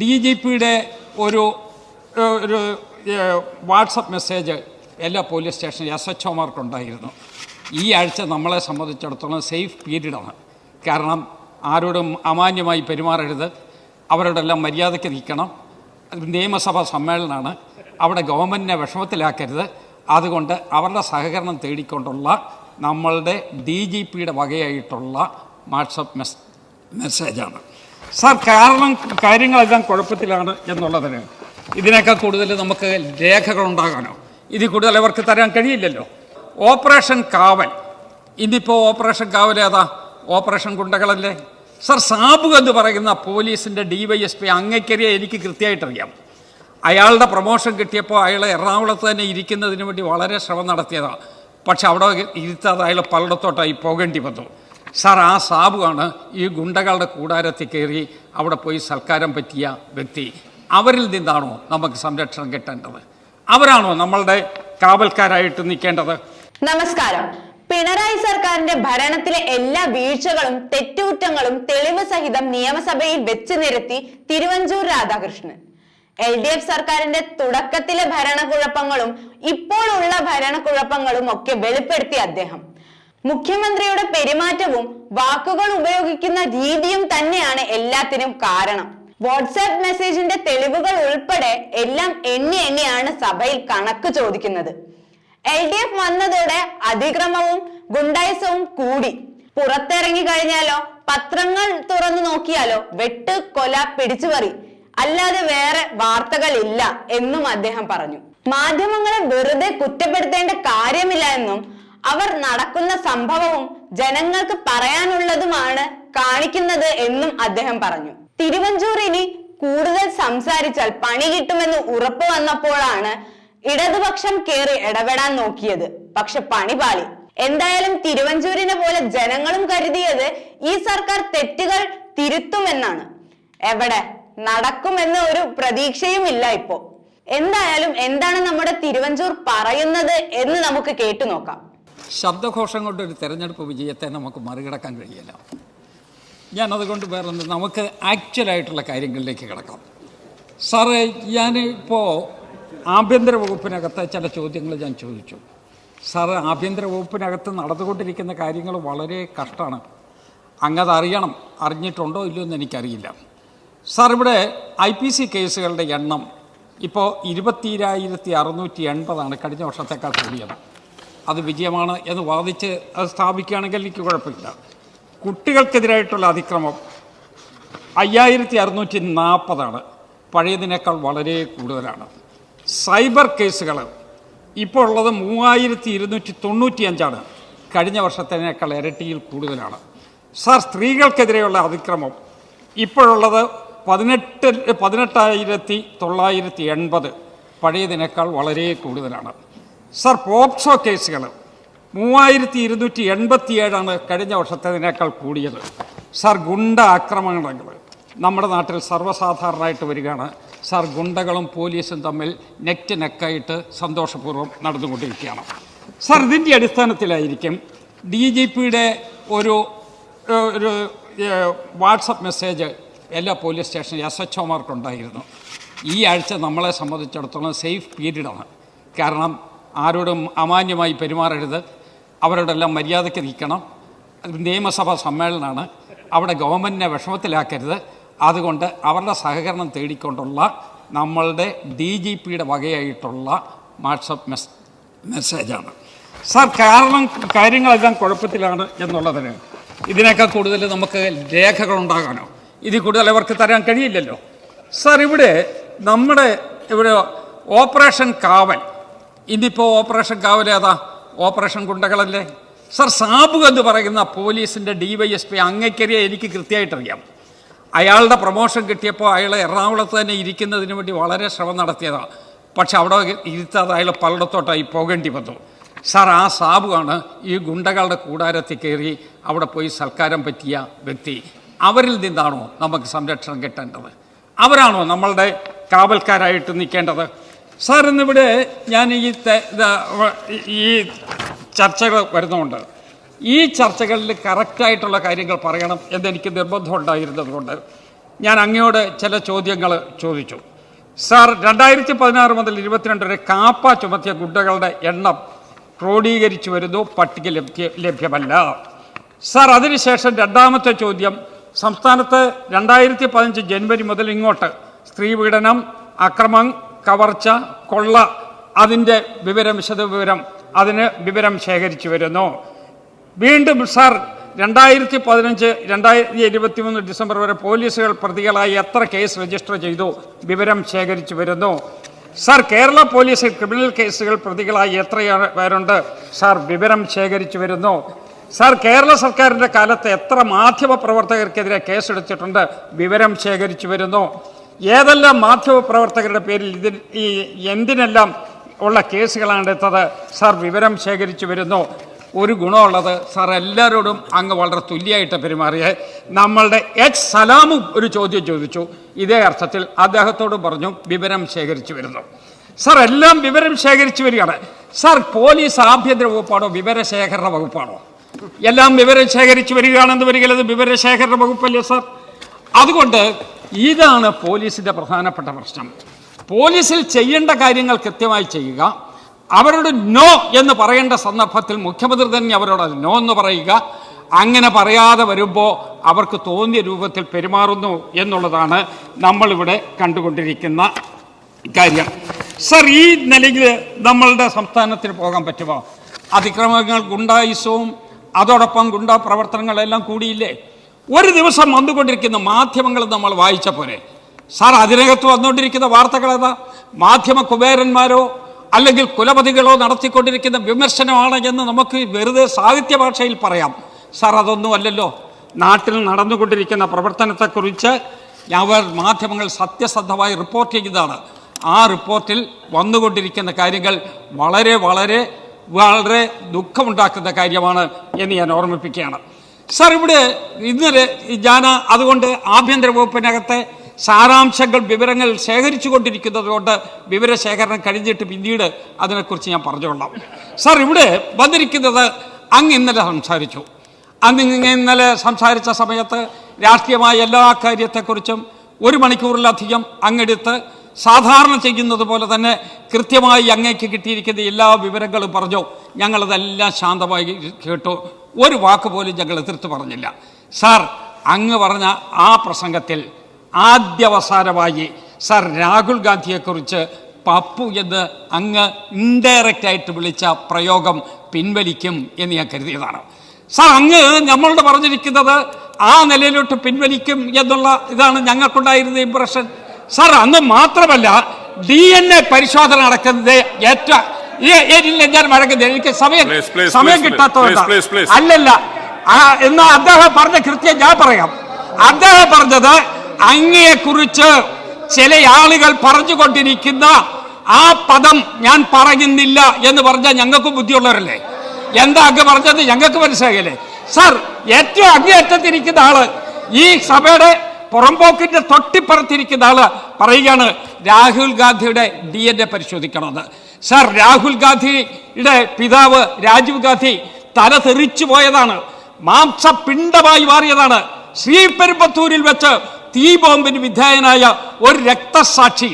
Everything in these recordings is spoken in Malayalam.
ഡി ജി പിയുടെ ഒരു ഒരു വാട്സപ്പ് മെസ്സേജ് എല്ലാ പോലീസ് സ്റ്റേഷനും എസ് എച്ച് ഒമാർക്കുണ്ടായിരുന്നു. ഈ ആഴ്ച നമ്മളെ സംബന്ധിച്ചിടത്തോളം സേഫ് പീരീഡാണ് കാരണം ആരോടും അമാന്യമായി പെരുമാറരുത്. അവരോടെല്ലാം മര്യാദയ്ക്ക് നിൽക്കണം. നിയമസഭാ സമ്മേളനമാണ്. അവിടെ ഗവൺമെന്റിനെ വിഷമത്തിലാക്കരുത്. അതുകൊണ്ട് അവരുടെ സഹകരണം തേടിക്കൊണ്ടുള്ള നമ്മളുടെ ഡി ജി പിയുടെ വകയായിട്ടുള്ള വാട്സപ്പ് മെസ് മെസ്സേജാണ്. സാർ കാരണം കാര്യങ്ങളെല്ലാം കുഴപ്പത്തിലാണ് എന്നുള്ളതിന് ഇതിനേക്കാൾ കൂടുതൽ നമുക്ക് രേഖകളുണ്ടാകാനോ ഇതിൽ കൂടുതൽ അവർക്ക് തരാൻ കഴിയില്ലല്ലോ. ഓപ്പറേഷൻ കാവൽ. ഇന്നിപ്പോൾ ഓപ്പറേഷൻ കാവൽ ഏതാ? ഓപ്പറേഷൻ ഗുണ്ടകളല്ലേ? സർ സാബു എന്ന് പറയുന്ന പോലീസിന്റെ ഡി വൈ എസ് പി അങ്ങേക്കറിയെ എനിക്ക് കൃത്യമായിട്ടറിയാം. അയാളുടെ പ്രൊമോഷൻ കിട്ടിയപ്പോൾ അയാൾ എറണാകുളത്ത് തന്നെ ഇരിക്കുന്നതിന് വേണ്ടി വളരെ ശ്രമം നടത്തിയതാണ് പക്ഷെ അവിടെ ഇരുത്താതെ അയാൾ പലയിടത്തോട്ടായി പോകേണ്ടി വന്നു. സാർ ആ സാബുവാണ് ഈ ഗുണ്ടകളുടെ കൂടാരത്തിൽ കയറി അവിടെ പോയി സൽക്കാരം പറ്റിയ വ്യക്തി. അവരിൽ നിന്നാണോ നമുക്ക് സംരക്ഷണം കിട്ടേണ്ടത്? അവരാണോ നമ്മളുടെ കാവൽക്കാരായിട്ട് നിൽക്കേണ്ടത്? നമസ്കാരം. പിണറായി സർക്കാരിന്റെ ഭരണത്തിലെ എല്ലാ വീഴ്ചകളും തെറ്റുകുറ്റങ്ങളും തെളിവ് സഹിതം നിയമസഭയിൽ വെച്ച് നിരത്തി Thiruvanchoor Radhakrishnan. L D F സർക്കാരിന്റെ തുടക്കത്തിലെ ഭരണക്കുഴപ്പങ്ങളും ഇപ്പോഴുള്ള ഭരണക്കുഴപ്പങ്ങളും ഒക്കെ വെളിപ്പെടുത്തി അദ്ദേഹം. മുഖ്യമന്ത്രിയുടെ പെരുമാറ്റവും വാക്കുകൾ ഉപയോഗിക്കുന്ന രീതിയും തന്നെയാണ് എല്ലാത്തിനും കാരണം. വാട്സാപ്പ് മെസ്സേജിന്റെ തെളിവുകൾ ഉൾപ്പെടെ എല്ലാം എണ്ണി എണ്ണിയാണ് സഭയിൽ കണക്ക് ചോദിക്കുന്നത്. എൽ ഡി എഫ് വന്നതോടെ അതിക്രമവും ഗുണ്ടായിസവും കൂടി. പുറത്തിറങ്ങി കഴിഞ്ഞാലോ പത്രങ്ങൾ തുറന്നു നോക്കിയാലോ വെട്ട് കൊല പിടിച്ചുപറി. അല്ലാതെ വേറെ വാർത്തകൾ ഇല്ല എന്നും അദ്ദേഹം പറഞ്ഞു. മാധ്യമങ്ങളെ വെറുതെ കുറ്റപ്പെടുത്തേണ്ട കാര്യമില്ല എന്നും അവർ നടക്കുന്ന സംഭവവും ജനങ്ങൾക്ക് പറയാനുള്ളതുമാണ് കാണിക്കുന്നത് എന്നും അദ്ദേഹം പറഞ്ഞു. തിരുവഞ്ചൂർ ഇനി കൂടുതൽ സംസാരിച്ചാൽ പണി കിട്ടുമെന്ന് ഉറപ്പ് വന്നപ്പോഴാണ് ഇടതുപക്ഷം കേറി ഇടപെടാൻ നോക്കിയത്. പക്ഷെ പണി പാളി. എന്തായാലും തിരുവഞ്ചൂരിനെ പോലെ ജനങ്ങളും കരുതിയത് ഈ സർക്കാർ തെറ്റുകൾ തിരുത്തുമെന്നാണ്. എവിടെ നടക്കുമെന്ന ഒരു പ്രതീക്ഷയും ഇല്ല ഇപ്പോ എന്തായാലും എന്താണ് നമ്മുടെ തിരുവഞ്ചൂർ പറയുന്നത് എന്ന് നമുക്ക് കേട്ടു നോക്കാം. ശബ്ദഘോഷം കൊണ്ടൊരു തെരഞ്ഞെടുപ്പ് വിജയത്തെ നമുക്ക് മറികടക്കാൻ കഴിയില്ല. ഞാനതുകൊണ്ട് വേറെ നമുക്ക് ആക്ച്വലായിട്ടുള്ള കാര്യങ്ങളിലേക്ക് കിടക്കാം. സാറേ ഞാൻ ഇപ്പോൾ ആഭ്യന്തര വകുപ്പിനകത്ത് ചില ചോദ്യങ്ങൾ ഞാൻ ചോദിച്ചു. സാറ് ആഭ്യന്തര വകുപ്പിനകത്ത് നടന്നുകൊണ്ടിരിക്കുന്ന കാര്യങ്ങൾ വളരെ കഷ്ടമാണ്. അങ്ങത് അറിയണം അറിഞ്ഞിട്ടുണ്ടോ ഇല്ലയോ എന്ന് എനിക്കറിയില്ല. സാർ ഇവിടെ ഐ പി സി കേസുകളുടെ എണ്ണം ഇപ്പോൾ ഇരുപത്തിരായിരത്തി അറുന്നൂറ്റി എൺപതാണ്. കഴിഞ്ഞ വർഷത്തേക്കാൾ കൂടിയത്. അത് വിജയമാണ് എന്ന് വാദിച്ച് അത് സ്ഥാപിക്കുകയാണെങ്കിൽ എനിക്ക് കുഴപ്പമില്ല. കുട്ടികൾക്കെതിരായിട്ടുള്ള അതിക്രമം അയ്യായിരത്തി അറുന്നൂറ്റി നാൽപ്പതാണ് പഴയതിനേക്കാൾ വളരെ കൂടുതലാണ്. സൈബർ കേസുകൾ ഇപ്പോൾ ഉള്ളത് മൂവായിരത്തി ഇരുന്നൂറ്റി തൊണ്ണൂറ്റിയഞ്ചാണ് കഴിഞ്ഞ വർഷത്തിനേക്കാൾ ഇരട്ടിയിൽ കൂടുതലാണ്. സാർ സ്ത്രീകൾക്കെതിരെയുള്ള അതിക്രമം ഇപ്പോഴുള്ളത് പതിനെട്ട് പതിനെട്ടായിരത്തി തൊള്ളായിരത്തി എൺപത് പഴയതിനേക്കാൾ വളരെ കൂടുതലാണ്. സാർ പോപ്സോ കേസുകൾ മൂവായിരത്തി ഇരുന്നൂറ്റി എൺപത്തിയേഴാണ് കഴിഞ്ഞ വർഷത്തേതിനേക്കാൾ കൂടിയത്. സർ ഗുണ്ട ആക്രമണങ്ങൾ നമ്മുടെ നാട്ടിൽ സർവസാധാരണമായിട്ട് വരികയാണ്. സർ ഗുണ്ടകളും പോലീസും തമ്മിൽ നെറ്റ് നെക്കായിട്ട് സന്തോഷപൂർവം നടന്നുകൊണ്ടിരിക്കുകയാണ്. സാർ ഇതിന്റെ അടിസ്ഥാനത്തിലായിരിക്കും ഡി ജി പിയുടെ ഒരു ഒരു വാട്സപ്പ് മെസ്സേജ് എല്ലാ പോലീസ് സ്റ്റേഷൻ എസ് എച്ച് ഒമാർക്കുണ്ടായിരുന്നു ഈ ആഴ്ച നമ്മളെ സംബന്ധിച്ചിടത്തോളം സേഫ് പീരീഡാണ്. കാരണം ആരോടും അമാന്യമായി പെരുമാറരുത്. അവരോടെല്ലാം മര്യാദയ്ക്ക് നിൽക്കണം. നിയമസഭാ സമ്മേളനമാണ്. അവിടെ ഗവൺമെന്റിനെ വിഷമത്തിലാക്കരുത്. അതുകൊണ്ട് അവരുടെ സഹകരണം തേടിക്കൊണ്ടുള്ള നമ്മളുടെ ഡി ജി പിയുടെ വകയായിട്ടുള്ള വാട്സപ്പ് മെസ് മെസ്സേജാണ്. സാർ കാരണം കാര്യങ്ങളെല്ലാം കുഴപ്പത്തിലാണ് എന്നുള്ളതിന് ഇതിനേക്കാൾ കൂടുതൽ നമുക്ക് രേഖകളുണ്ടാകാനോ ഇതിൽ കൂടുതൽ അവർക്ക് തരാൻ കഴിയില്ലല്ലോ. സാർ ഇവിടെ നമ്മുടെ ഇവിടെ ഓപ്പറേഷൻ കാവൽ ഇന്നിപ്പോൾ ഓപ്പറേഷൻ കാവലേതാ ഓപ്പറേഷൻ ഗുണ്ടകളല്ലേ? സർ സാബു എന്ന് പറയുന്ന പോലീസിന്റെ ഡി വൈ എസ് പി അങ്ങക്കരിയെ എനിക്ക് കൃത്യമായിട്ടറിയാം. അയാളുടെ പ്രൊമോഷൻ കിട്ടിയപ്പോൾ അയാൾ എറണാകുളത്ത് തന്നെ ഇരിക്കുന്നതിന് വേണ്ടി വളരെ ശ്രമം നടത്തിയതാണ് പക്ഷെ അവിടെ ഇരുത്താതെ അയാൾ പലയിടത്തോട്ടായി പോകേണ്ടി വന്നു. സാർ ആ സാബുവാണ് ഈ ഗുണ്ടകളുടെ കൂടാരത്തിൽ കയറി അവിടെ പോയി സൽക്കാരം പറ്റിയ വ്യക്തി. അവരിൽ നിന്നാണോ നമുക്ക് സംരക്ഷണം കിട്ടേണ്ടത്? അവരാണോ നമ്മളുടെ കാവൽക്കാരായിട്ട് നിൽക്കേണ്ടത്? സാർ ഇന്നിവിടെ ഞാൻ ഈ ഈ ചർച്ചകൾ വരുന്നുണ്ട് ഈ ചർച്ചകളിൽ കറക്റ്റായിട്ടുള്ള കാര്യങ്ങൾ പറയണം എന്നെനിക്ക് നിർബന്ധം ഉണ്ടായിരുന്നതുകൊണ്ട് ഞാൻ അങ്ങയോട് ചില ചോദ്യങ്ങൾ ചോദിച്ചു. സാർ രണ്ടായിരത്തി പതിനാറ് മുതൽ ഇരുപത്തിരണ്ട് വരെ കാപ്പ ചുമത്തിയ ഗുണ്ടകളുടെ എണ്ണം ക്രോഡീകരിച്ചു വരുന്നു പട്ടിക ലഭ്യ ലഭ്യമല്ല. സാർ അതിനുശേഷം രണ്ടാമത്തെ ചോദ്യം സംസ്ഥാനത്ത് രണ്ടായിരത്തി പതിനഞ്ച് ജനുവരി മുതൽ ഇങ്ങോട്ട് സ്ത്രീ സ്ത്രീപീഡനം അക്രമം കവർച്ച കൊള്ള അതിന്റെ വിവരം വിശദവിവരം അതിന് വിവരം ശേഖരിച്ചു വരുന്നു. വീണ്ടും സാർ രണ്ടായിരത്തി പതിനഞ്ച് രണ്ടായിരത്തി ഇരുപത്തി മൂന്ന് ഡിസംബർ വരെ പോലീസുകൾ പ്രതികളായി എത്ര കേസ് രജിസ്റ്റർ ചെയ്തു വിവരം ശേഖരിച്ചു വരുന്നു. സാർ കേരള പോലീസിൽ ക്രിമിനൽ കേസുകൾ പ്രതികളായി എത്ര പേരുണ്ട്? സാർ വിവരം ശേഖരിച്ചു വരുന്നു. സാർ കേരള സർക്കാരിന്റെ കാലത്ത് എത്ര മാധ്യമ പ്രവർത്തകർക്കെതിരെ കേസെടുത്തിട്ടുണ്ട്? വിവരം ശേഖരിച്ചു വരുന്നു. ഏതെല്ലാം മാധ്യമ പ്രവർത്തകരുടെ പേരിൽ ഇതിൽ ഈ എന്തിനെല്ലാം ഉള്ള കേസുകളാണ് എടുത്തത്? സാർ വിവരം ശേഖരിച്ചു വരുന്നു. ഒരു ഗുണമുള്ളത് സാർ എല്ലാവരോടും അങ്ങ് വളരെ തുല്യമായിട്ട് പെരുമാറിയ. നമ്മളുടെ എച്ച് സലാമും ഒരു ചോദ്യം ചോദിച്ചു. ഇതേ അർത്ഥത്തിൽ അദ്ദേഹത്തോട് പറഞ്ഞു വിവരം ശേഖരിച്ചു വരുന്നു. സാർ എല്ലാം വിവരം ശേഖരിച്ചു വരികയാണ്. സാർ പോലീസ് ആഭ്യന്തര വകുപ്പാണോ വിവരശേഖരണ വകുപ്പാണോ? എല്ലാം വിവരം ശേഖരിച്ചു വരികയാണെന്ന് വരികയത് വിവരശേഖരണ വകുപ്പല്ലേ സാർ? അതുകൊണ്ട് ഇതാണ് പോലീസിന്റെ പ്രധാനപ്പെട്ട പ്രശ്നം. പോലീസിൽ ചെയ്യേണ്ട കാര്യങ്ങൾ കൃത്യമായി ചെയ്യുക. അവരോട് നോ എന്ന് പറയേണ്ട സന്ദർഭത്തിൽ മുഖ്യമന്ത്രി തന്നെ അവരോട് നോ എന്ന് പറയുക. അങ്ങനെ പറയാതെ വരുമ്പോൾ അവർക്ക് തോന്നിയ രൂപത്തിൽ പെരുമാറുന്നു എന്നുള്ളതാണ് നമ്മളിവിടെ കണ്ടുകൊണ്ടിരിക്കുന്ന കാര്യം. സർ ഈ നിലയിൽ നമ്മളുടെ സംസ്ഥാനത്തിന് പോകാൻ പറ്റുമോ? അതിക്രമങ്ങൾ ഗുണ്ടായുസവും അതോടൊപ്പം ഗുണ്ടാ പ്രവർത്തനങ്ങളെല്ലാം കൂടിയില്ലേ? ഒരു ദിവസം വന്നുകൊണ്ടിരിക്കുന്ന മാധ്യമങ്ങൾ നമ്മൾ വായിച്ച പോലെ. സാർ അതിനകത്ത് വന്നുകൊണ്ടിരിക്കുന്ന വാർത്തകൾ ഏതാ? മാധ്യമ കുബേരന്മാരോ അല്ലെങ്കിൽ കുലപതികളോ നടത്തിക്കൊണ്ടിരിക്കുന്ന വിമർശനമാണ് എന്ന് നമുക്ക് വെറുതെ സാഹിത്യ ഭാഷയിൽ പറയാം. സാർ അതൊന്നും അല്ലല്ലോ. നാട്ടിൽ നടന്നുകൊണ്ടിരിക്കുന്ന പ്രവർത്തനത്തെക്കുറിച്ച് അവർ മാധ്യമങ്ങൾ സത്യസന്ധമായി റിപ്പോർട്ട് ചെയ്തതാണ് ആ റിപ്പോർട്ടിൽ വന്നുകൊണ്ടിരിക്കുന്ന കാര്യങ്ങൾ വളരെ വളരെ വളരെ ദുഃഖമുണ്ടാക്കുന്ന കാര്യമാണ് എന്ന് ഞാൻ ഓർമ്മിപ്പിക്കുകയാണ്. സാർ ഇവിടെ ഇന്നലെ ഞാൻ അതുകൊണ്ട് ആഭ്യന്തര വകുപ്പിനകത്തെ സാരാംശങ്ങൾ വിവരങ്ങൾ ശേഖരിച്ചു കൊണ്ടിരിക്കുന്നത് കൊണ്ട് വിവരശേഖരണം കഴിഞ്ഞിട്ട് പിന്നീട് അതിനെക്കുറിച്ച് ഞാൻ പറഞ്ഞുകൊള്ളാം സാർ ഇവിടെ വന്നിരിക്കുന്നത് അങ്ങ് ഇന്നലെ സംസാരിച്ചു. അന്ന് ഇന്നലെ സംസാരിച്ച സമയത്ത് രാഷ്ട്രീയമായ എല്ലാ കാര്യത്തെക്കുറിച്ചും ഒരു മണിക്കൂറിലധികം അങ്ങെടുത്ത് സാധാരണ ചെയ്യുന്നത് പോലെ തന്നെ കൃത്യമായി അങ്ങേക്ക് കിട്ടിയിരിക്കുന്ന എല്ലാ വിവരങ്ങളും പറഞ്ഞു. ഞങ്ങളതെല്ലാം ശാന്തമായി കേട്ടു. ഒരു വാക്ക് പോലും ഞങ്ങൾ എതിർത്ത് പറഞ്ഞില്ല. സാർ അങ്ങ് പറഞ്ഞ ആ പ്രസംഗത്തിൽ ആദ്യവസാനമായി സാർ രാഹുൽ ഗാന്ധിയെക്കുറിച്ച് പപ്പു എന്ന് അങ്ങ് ഇൻഡയറക്റ്റ് ആയിട്ട് വിളിച്ച പ്രയോഗം പിൻവലിക്കും എന്ന് ഞാൻ കരുതിയതാണ്. സാർ അങ്ങ് നമ്മളോട് പറഞ്ഞിരിക്കുന്നത് ആ നിലയിലോട്ട് പിൻവലിക്കും എന്നുള്ള ഇതാണ് ഞങ്ങൾക്കുണ്ടായിരുന്ന ഇമ്പ്രഷൻ സാർ അന്ന് മാത്രമല്ല ഡി എൻ എ പരിശോധന നടക്കുന്നത് ഏറ്റവും ഞാൻ വഴങ്ങുന്നത് എനിക്ക് സമയം സമയം please. അല്ലല്ല. എന്നാ അദ്ദേഹം പറഞ്ഞ കൃത്യം ഞാൻ പറയാം. അദ്ദേഹം പറഞ്ഞത് അങ്ങയെ കുറിച്ച് ചില ആളുകൾ പറഞ്ഞുകൊണ്ടിരിക്കുന്ന ആ പദം ഞാൻ പറയുന്നില്ല എന്ന് പറഞ്ഞാൽ ഞങ്ങൾക്ക് ബുദ്ധിയുള്ളവരല്ലേ? എന്താ അങ്ങ് പറഞ്ഞത് ഞങ്ങൾക്ക് മനസ്സിലാകില്ലേ സാർ ഏറ്റവും അങ്ങേയറ്റത്തിരിക്കുന്ന ആൾ ഈ സഭയുടെ പുറംപോക്കിന്റെ തൊട്ടിപ്പുറത്തിരിക്കുന്ന ആൾ പറയുകയാണ് രാഹുൽ ഗാന്ധിയുടെ ഡി എൻ എ പരിശോധിക്കണമെന്ന്. സാർ രാഹുൽ ഗാന്ധിയുടെ പിതാവ് രാജീവ് ഗാന്ധി തല തെറിച്ചു പോയതാണ്. മാംസപിണ്ഡമായി മാറിയതാണ്. ശ്രീപെരുമ്പത്തൂരിൽ വെച്ച് തീ ബോംബിന് വിധേയനായ ഒരു രക്തസാക്ഷി.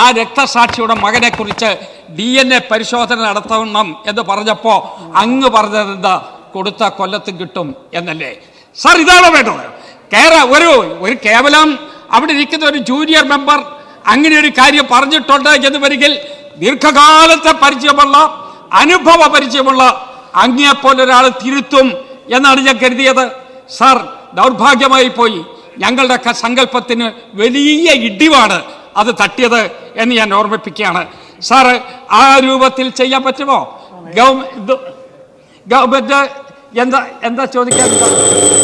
ആ രക്തസാക്ഷിയുടെ മകനെ കുറിച്ച് ഡി എൻ എ പരിശോധന നടത്തണം എന്ന് പറഞ്ഞപ്പോൾ അങ്ങ് പറഞ്ഞതെന്താ? കൊടുത്ത കൊല്ലത്തും കിട്ടും എന്നല്ലേ. സാർ ഇതാണോ വേണ്ടത്? കേര ഒരു ഒരു കേവലം അവിടെ ഇരിക്കുന്ന ഒരു ജൂനിയർ മെമ്പർ അങ്ങനെ ഒരു കാര്യം പറഞ്ഞിട്ടുണ്ട് എന്ന് വരികിൽ ദീർഘകാലത്തെ പരിചയമുള്ള അനുഭവ പരിചയമുള്ള അങ്ങേപ്പോലെ ഒരാൾ തിരുത്തും എന്നാണ് ഞാൻ കരുതിയത്. സാർ ദൗർഭാഗ്യമായി പോയി. ഞങ്ങളുടെ ക- സങ്കല്പത്തിന് വലിയ ഇടിവാണ് അത് തട്ടിയത് എന്ന് ഞാൻ ഓർമ്മിപ്പിക്കുകയാണ്. സാറ് ആ രൂപത്തിൽ ചെയ്യാൻ പറ്റുമോ? ഗവൺമെന്റ് ഗവൺമെന്റ് എന്താ എന്താ ചോദിക്കാൻ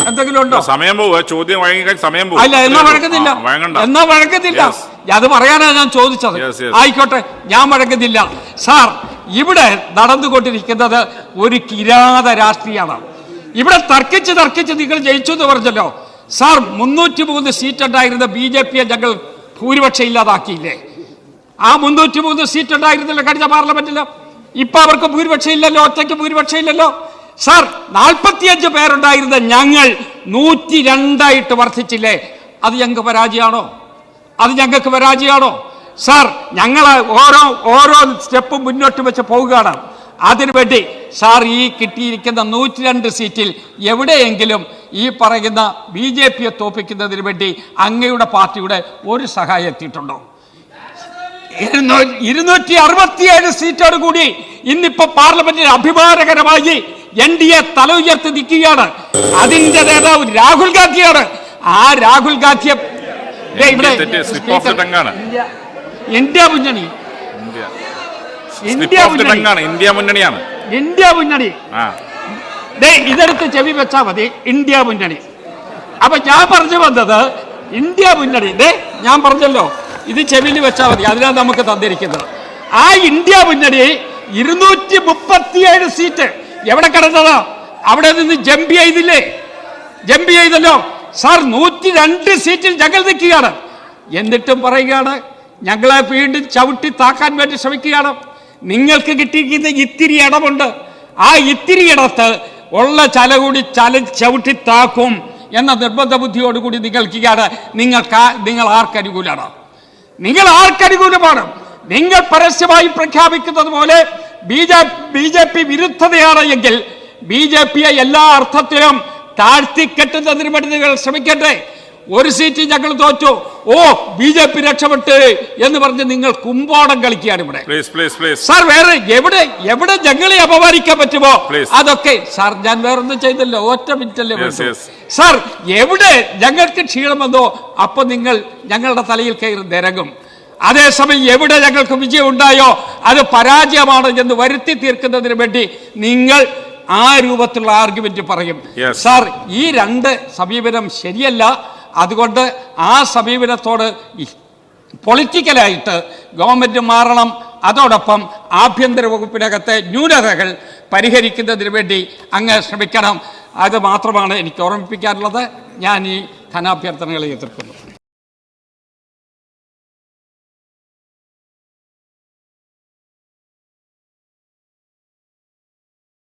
എന്തെങ്കിലും ഉണ്ടോ? സമയം പോവുക. ചോദ്യം വഴങ്ങിക്കാൻ സമയം പോകും അല്ല എന്നാ വഴക്കുന്നില്ല വഴങ്ങണ്ട. എന്നാ വഴക്കുന്നില്ല അത് പറയാനാണ് ഞാൻ ചോദിച്ചത്. ആയിക്കോട്ടെ ഞാൻ വഴക്കുന്നില്ല സാർ ഇവിടെ നടന്നുകൊണ്ടിരിക്കുന്നത് ഒരു കിരാത രാഷ്ട്രീയമാണ് ഇവിടെ തർക്കിച്ച് തർക്കിച്ച് നിങ്ങൾ ജയിച്ചു എന്ന് പറഞ്ഞല്ലോ. സാർ മുന്നൂറ്റി മൂന്ന് സീറ്റ് ഉണ്ടായിരുന്ന ബി ജെ പിയെ ഞങ്ങൾ ഭൂരിപക്ഷം ഇല്ലാതാക്കിയില്ലേ? ആ മുന്നൂറ്റി മൂന്ന് സീറ്റ് ഉണ്ടായിരുന്നില്ല കഴിഞ്ഞ പാർലമെന്റിൽ ഇപ്പൊ അവർക്ക് ഭൂരിപക്ഷം ഇല്ലല്ലോ ഒറ്റയ്ക്ക് ഭൂരിപക്ഷം ഇല്ലല്ലോ. സാർ നാൽപ്പത്തിയഞ്ച് പേരുണ്ടായിരുന്ന ഞങ്ങൾ നൂറ്റി രണ്ടായിട്ട് വർദ്ധിച്ചില്ലേ? അത് ഞങ്ങൾക്ക് പരാജയമാണോ? അത് ഞങ്ങൾക്ക് പരാജയമാണോ? സർ ഞങ്ങൾ ഓരോ ഓരോ സ്റ്റെപ്പും മുന്നോട്ട് വെച്ച് പോവുകയാണ്. അതിനുവേണ്ടി സാർ ഈ കിട്ടിയിരിക്കുന്ന നൂറ്റി രണ്ട് സീറ്റിൽ എവിടെയെങ്കിലും ഈ പറയുന്ന ബി ജെ പിയെ തോപ്പിക്കുന്നതിന് വേണ്ടി അങ്ങയുടെ പാർട്ടിയുടെ ഒരു സഹായം എത്തിയിട്ടുണ്ടോ? ഇരുന്നൂ- ഇരുന്നൂറ്റി അറുപത്തിയേഴ് സീറ്റോട് കൂടി ഇന്നിപ്പോ പാർലമെന്റിൽ അഭിമാനകരമായി എൻ ഡി എ തല ഉയർത്തി നിൽക്കുകയാണ്. അതിന്റെ നേതാവ് രാഹുൽ ഗാന്ധിയാണ്. ആ രാഹുൽ ഗാന്ധിയെ ഇവിടെ ഇന്ത്യ മുന്നണി. ഇന്ത്യ. മുന്നണി. ഇന്ത്യ മുന്നണിയാണ്. ഇന്ത്യ മുന്നണി. ഇതെടുത്ത് ചെവി വെച്ചാ മതി. ഇന്ത്യ മുന്നണി. അപ്പൊ ഞാൻ പറഞ്ഞു വന്നത് ഇന്ത്യ മുന്നണി. ദേ ഞാൻ പറഞ്ഞല്ലോ. ഇത് ചെവിയിൽ വെച്ചാൽ മതി. അതിനാണ് നമുക്ക് തന്നിരിക്കുന്നത്. ആ ഇന്ത്യ മുന്നണി ഇരുന്നൂറ്റി മുപ്പത്തിയേഴ് സീറ്റ്. എവിടെ കിടന്നതാ? അവിടെ നിന്ന് ജമ്പ് ചെയ്തില്ലേ? ജമ്പ് ചെയ്തല്ലോ. സാർ നൂറ്റി രണ്ട് സീറ്റിൽ ഞങ്ങൾ നിൽക്കുകയാണ്. എന്നിട്ടും പറയുകയാണ് ഞങ്ങളെ വീണ്ടും ചവിട്ടി താക്കാൻ വേണ്ടി ശ്രമിക്കുകയാണ്. നിങ്ങൾക്ക് കിട്ടിയിരിക്കുന്ന ഇത്തിരി ഇടമുണ്ട്. ആ ഇത്തിരി ഇടത്ത് ഉള്ള ചല കൂടി ചല ചവിട്ടി താക്കും എന്ന നിർബന്ധ ബുദ്ധിയോടുകൂടി നിൽക്കുകയാണ്. നിങ്ങൾക്ക് നിങ്ങൾ ആർക്കനുകൂലമാണ് നിങ്ങൾ ആർക്കനുകൂലമാണ് നിങ്ങൾ പരസ്യമായി പ്രഖ്യാപിക്കുന്നത് പോലെ B J B J P വിരുദ്ധതയാണ് എങ്കിൽ ബി ജെ പിയെ എല്ലാ അർത്ഥത്തിലും താഴ്ത്തിക്കെട്ടുന്നതിന് വേണ്ടി നിങ്ങൾ ശ്രമിക്കട്ടെ. ഒരു സീറ്റ് ഞങ്ങൾ തോറ്റു. ഓ ബി ജെ പി രക്ഷപ്പെട്ട് എന്ന് പറഞ്ഞ് നിങ്ങൾ കുമ്പോടം കളിക്കുകയാണ് ഇവിടെ. സാർ വേറെ എവിടെ എവിടെ ഞങ്ങളെ അപമാനിക്കാൻ പറ്റുമോ. അതൊക്കെ സാർ ഞാൻ വേറൊന്നും ചെയ്തല്ലോ. ഒറ്റ മിനിറ്റല്ലേ അല്ലേ. സാർ എവിടെ ഞങ്ങൾക്ക് ക്ഷീണം വന്നോ അപ്പൊ നിങ്ങൾ ഞങ്ങളുടെ തലയിൽ കയറി നിരങ്ങും. അതേസമയം എവിടെ ഞങ്ങൾക്ക് വിജയം ഉണ്ടായോ അത് പരാജയമാണ് എന്ന് വരുത്തി തീർക്കുന്നതിന് വേണ്ടി നിങ്ങൾ ആ രൂപത്തിലുള്ള ആർഗ്യുമെന്റ് പറയും. സാർ ഈ രണ്ട് സമീപനം ശരിയല്ല. അതുകൊണ്ട് ആ സമീപനത്തോട് പൊളിറ്റിക്കലായിട്ട് ഗവൺമെന്റ് മാറണം. അതോടൊപ്പം ആഭ്യന്തര വകുപ്പിനകത്തെ ന്യൂനതകൾ പരിഹരിക്കുന്നതിന് വേണ്ടി അങ്ങ് ശ്രമിക്കണം. അത് മാത്രമാണ് എനിക്ക് ഓർമ്മിപ്പിക്കാനുള്ളത്. ഞാൻ ഈ ധനാഭ്യർത്ഥനകളെ എതിർക്കുന്നു.